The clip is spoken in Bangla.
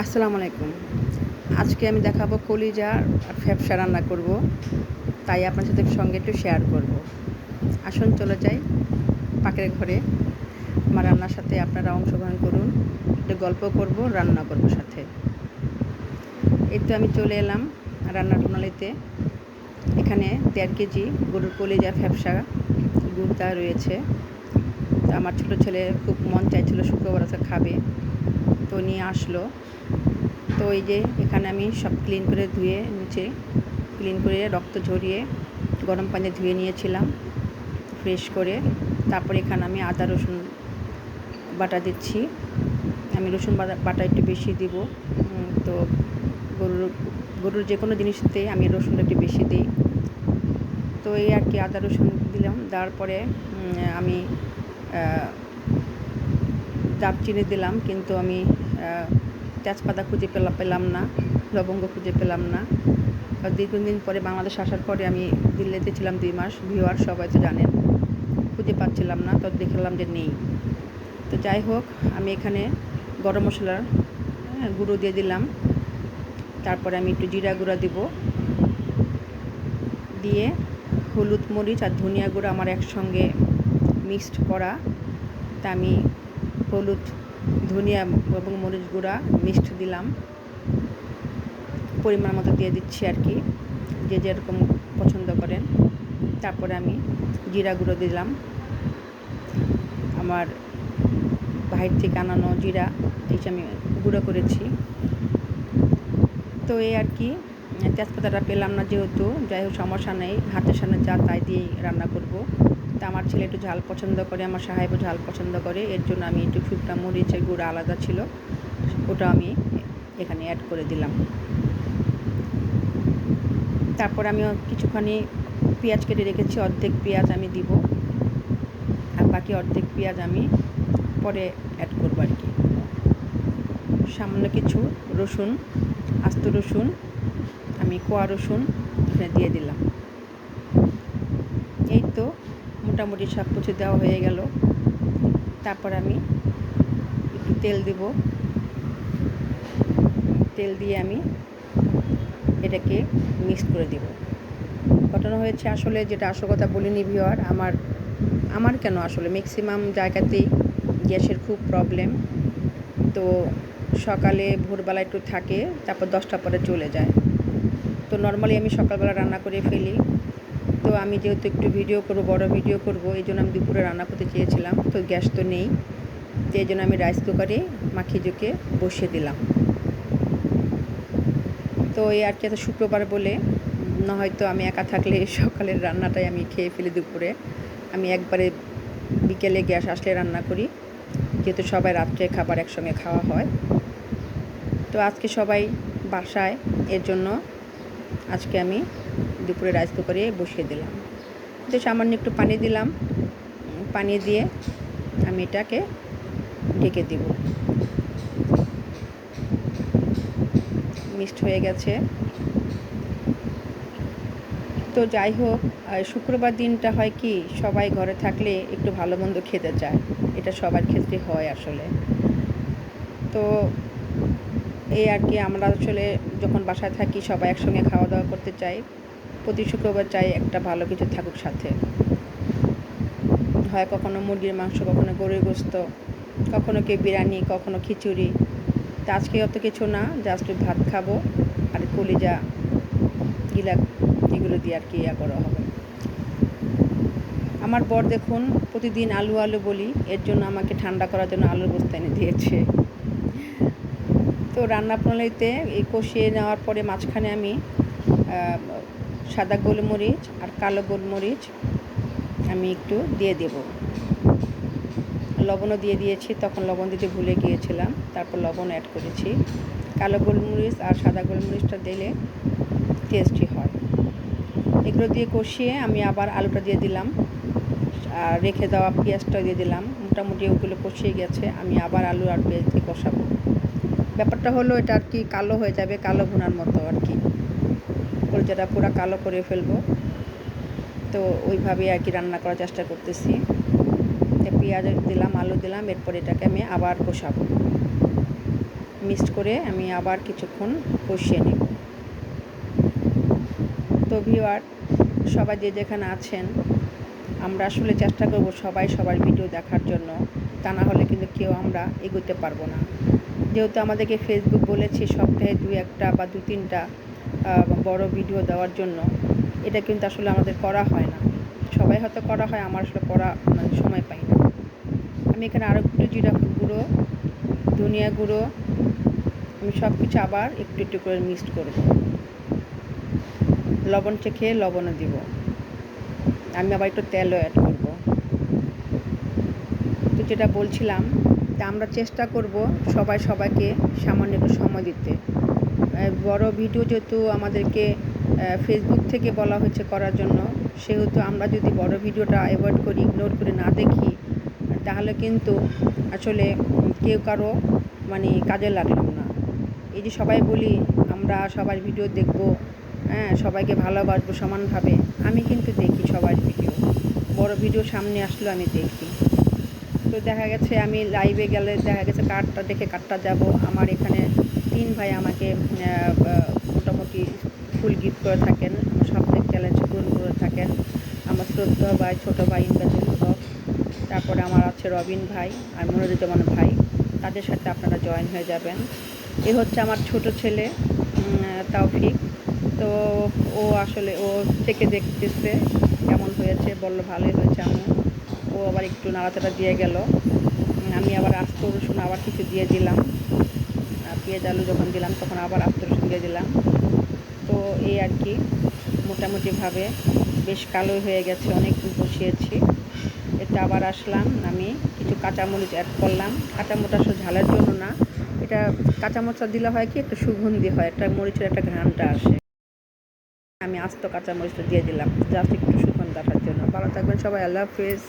আসসালামু আলাইকুম। আজকে আমি দেখাবো কলিজা ফ্যাপসা রান্না করব। তাই আপনার সাথে সঙ্গে একটু শেয়ার করব। আসুন, চলে যাই পাকের ঘরে। আমার রান্নার সাথে আপনারা অংশগ্রহণ করুন। একটু গল্প করব, রান্না করব সাথে। এই তো আমি চলে এলাম রান্নার প্রণালীতে। এখানে দেড় কেজি গরুর কলিজা ফ্যাপসা গুড়টা রয়েছে। আমার ছোটো ছেলে খুব মন চাইছিল শুক্রবার খাবে। তো নিয়ে আসলো। তো এই যে এখানে আমি সব ক্লিন করে ধুয়ে নিচে ক্লিন করে রক্ত ঝরিয়ে গরম পানি ধুয়ে নিয়েছিলাম ফ্রেশ করে। তারপরে এখানে আমি আদা, রসুন বাটা দিচ্ছি। আমি রসুন বাটা বাটা একটু বেশি দিব। তো গরুর গরুর যে কোনো জিনিসতে আমি রসুনটা একটু বেশি দিই। তো এই আর কি আদা, রসুন দিলাম। দেওয়ার পরে আমি দারচিনি দিলাম। কিন্তু আমি তেজপাতা খুঁজে পেলাম পেলাম না লবঙ্গ খুঁজে পেলাম না। দীর্ঘদিন পরে বাংলাদেশ আসার পরে আমি দিল্লিতে ছিলাম দুই মাস ভিওয়ার সবাই তো জানেন খুঁজে পাচ্ছিলাম না তো দেখলাম যে নেই। তো যাই হোক আমি এখানে গরম মশলার হ্যাঁ, গুঁড়ো দিয়ে দিলাম। তারপরে আমি একটু জিরা গুঁড়া দিব। দিয়ে হলুদ মরিচ আর ধনিয়া গুঁড়ো আমার একসঙ্গে মিক্সড করা। তা আমি হলুদ ধনিয়া এবং মরিচ গুঁড়া মিক্সড দিলাম। পরিমাণ মতো দিয়ে দিচ্ছি আর কি, যে যেরকম পছন্দ করেন। তারপরে আমি জিরা গুঁড়ো দিলাম। আমার বাহির থেকে আনানো জিরা, এই যে আমি গুঁড়ো করেছি। তো এই আর কি, তেজপাতাটা পেলাম না যেহেতু, যাই হোক সমস্যা নেই, হাতের সামনে যা তাই দিয়েই রান্না করব। তা আমার ছেলে একটু ঝাল পছন্দ করে, আমার সাহেবও ঝাল পছন্দ করে, এর জন্য আমি একটু শুকনা মরিচের গুঁড়া আলাদা ছিল, ওটা আমি এখানে অ্যাড করে দিলাম। তারপর আমি কিছুখানি পেঁয়াজ কেটে রেখেছি, অর্ধেক পেঁয়াজ আমি দিব, আর বাকি অর্ধেক পেঁয়াজ আমি পরে অ্যাড করব আর কি। সামান্য কিছু রসুন, আস্ত রসুন, আমি কোয়া রসুন এখানে দিয়ে দিলাম। এই তো মোটামুটি সব কিছু দেওয়া হয়ে গেল। তারপর আমি একটু তেল দিব। তেল দিয়ে আমি এটাকে মিক্স করে দেব। ঘটনা হয়েছে আসলে যেটা আসল কথা বলিনি ভিওয়ার আমার আমার কেন আসলে? ম্যাক্সিমাম জায়গাতেই গ্যাসের খুব প্রবলেম তো সকালে ভোরবেলা একটু থাকে, তারপর দশটা পরে চলে যায়। তো নর্মালি আমি সকালবেলা রান্না করে ফেলি। আমি যেহেতু একটু ভিডিও করব, বড় ভিডিও করব, এই জন্য আমি দুপুরে রান্না করতে চেয়েছিলাম। তো গ্যাস তো নেই, তো এই জন্য আমি রাইস কুকারে মাখিয়ে জুকে বসিয়ে দিলাম। তো এই আর কি এত শুক্রবার বলে, না হয়তো আমি একা থাকলে সকালের রান্নাটাই আমি খেয়ে ফেলি দুপুরে। আমি একবারে বিকেলে গ্যাস আসলে রান্না করি, যেহেতু সবাই রাত্রে খাবার একসঙ্গে খাওয়া হয়। তো আজকে সবাই বাসায়, এর জন্য আজকে আমি দুপুরে রাইস কুকারে বসিয়ে দিলাম। তো সামান্য একটু পানি দিলাম। পানি দিয়ে আমি এটাকে ঢেকে দিব। মিক্সড হয়ে গেছে। তো যাই হোক শুক্রবার দিনটা হয় কি, সবাই ঘরে থাকলে একটু ভালো মন্দ খেতে চায়। এটা সবার ক্ষেত্রে হয় আসলে। তো এই আর কি, আমরা আসলে যখন বাসায় থাকি, সবাই একসঙ্গে খাওয়া দাওয়া করতে চাই। প্রতি শুক্রবার চাই একটা ভালো কিছু থাকুক সাথে। হয় কখনো মুরগির মাংস, কখনো গরুর গোস্ত, কখনো কেউ বিরিয়ানি, কখনো খিচুড়ি। তা আজকে অত কিছু না জাস্ট ভাত খাব আর কলিজা গিলা, এগুলো দিয়ে আর কি ইয়া করা হবে। আমার বর দেখুন, প্রতিদিন আলু আলু বলি, এর জন্য আমাকে ঠান্ডা করার জন্য আলুর বস্তা এনে দিয়েছে। তো রান্না প্রণালীতে এই কষিয়ে নেওয়ার পরে মাঝখানে আমি সাদা গোলমরিচ আর কালো গোলমরিচ আমি একটু দিয়ে দেব। লবণও দিয়ে দিয়েছি, তখন লবণ দিতে ভুলে গিয়েছিলাম, তারপর লবণ অ্যাড করেছি। কালো গোলমরিচ আর সাদা গোলমরিচটা দিলে টেস্টি হয়। এগুলো দিয়ে কষিয়ে আমি আবার আলুটা দিয়ে দিলাম, আর রেখে দেওয়া পেঁয়াজটা দিয়ে দিলাম। মোটামুটি ওগুলো কষিয়ে গেছে, আমি আবার আলু আর পেঁয়াজ দিয়ে কষাবো। ব্যাপারটা হলো এটা আর কি কালো হয়ে যাবে, কালো ভুনার মতো আর কি। কলজাটা পুরো কালো করে ফেলব। তো ওইভাবেই আর কি রান্না করার চেষ্টা করতেছি। পেঁয়াজ দিলাম, আলু দিলাম, এরপর এটাকে আমি আবার কষাবো। মিক্সড করে আমি আবার কিছুক্ষণ কষিয়ে নেব। তো ভিওয়ার সবাই যে যেখানে আছেন, আমরা আসলে চেষ্টা করব সবাই সবার ভিডিও দেখার জন্য। তা না হলে কিন্তু কেউ আমরা এগোতে পারব না। যেহেতু আমাদেরকে ফেসবুক বলেছে সপ্তাহে দু একটা বা দু তিনটা বড় ভিডিও দেওয়ার জন্য, এটা কিন্তু আসলে আমাদের করা হয় না। সবাই হয়তো করা হয়, আমার আসলে করা মানে সময় পাই না। আমি এখানে আরও একটু জিরা গুঁড়ো, ধনিয়া গুঁড়ো, আমি সব কিছু আবার একটু একটু করে মিক্সড করব লবণ চেখে লবণও দিব। আমি আবার একটু তেলও অ্যাড করব। তো যেটা বলছিলাম, তা আমরা চেষ্টা করব সবাই সবাইকে সামান্য একটু সময় দিতে। বড় ভিডিও যেহেতু আমাদেরকে ফেসবুক থেকে বলা হয়েছে করার জন্য, সেহেতু আমরা যদি বড় ভিডিওটা অ্যাভয়েড করি ইগনোর করে না দেখি, তাহলে কিন্তু আসলে কেউ কারও মানে কাজে লাগলাম না। এই যে সবাই বলি, আমরা সবার ভিডিও দেখব হ্যাঁ সবাইকে ভালোবাসবো সমানভাবে, আমি কিন্তু দেখি সবার ভিডিও। বড় ভিডিও সামনে আসলেও আমি দেখি। তো দেখা গেছে আমি লাইভে গেলে দেখা গেছে কার্ডটা দেখে কার্ডটা যাব। আমার এখানে তিন ভাই আমাকে ফুল গিফট করে থাকেন, আমার সপ্তাহে চ্যালেঞ্জ পূরণ করে থাকেন। আমার শ্রদ্ধা ভাই, ছোটো ভাই, ইন্দ্রজিৎ হক তারপরে আমার আছে রবিন ভাই, আর মনোজিতমান ভাই। তাদের সাথে আপনারা জয়েন হয়ে যাবেন। এ হচ্ছে আমার ছোট ছেলে তাওফিক। তো ও আসলে, ও থেকে দেখতেছে কেমন হয়েছে, বলল ভালোই হয়েছে আমি ও আবার একটু নাড়াচাড়া দিয়ে গেল। আমি আবার আস্ত রসুন আবার কিছু দিয়ে দিলাম। পেঁয়াজ, আলু যখন দিলাম, তখন আবার আস্ত রসুন দিয়ে দিলাম। তো এই আর কি, মোটামুটিভাবে বেশ কালোই হয়ে গেছে অনেক বসিয়েছি। এতে আবার আসলাম, আমি কিছু কাঁচামরিচ অ্যাড করলাম। কাঁচামরিচ আসলে ঝালের জন্য না, এটা কাঁচামরিচটা দিলে হয় কি, একটা সুগন্ধি হয়, একটা মরিচের একটা ঘ্রাণটা আসে। আমি আস্ত কাঁচামরিচটা দিয়ে দিলাম জাস্ট একটু সুগন্ধ আসার জন্য। ভালো থাকবেন সবাই, আল্লাহ হাফেজ।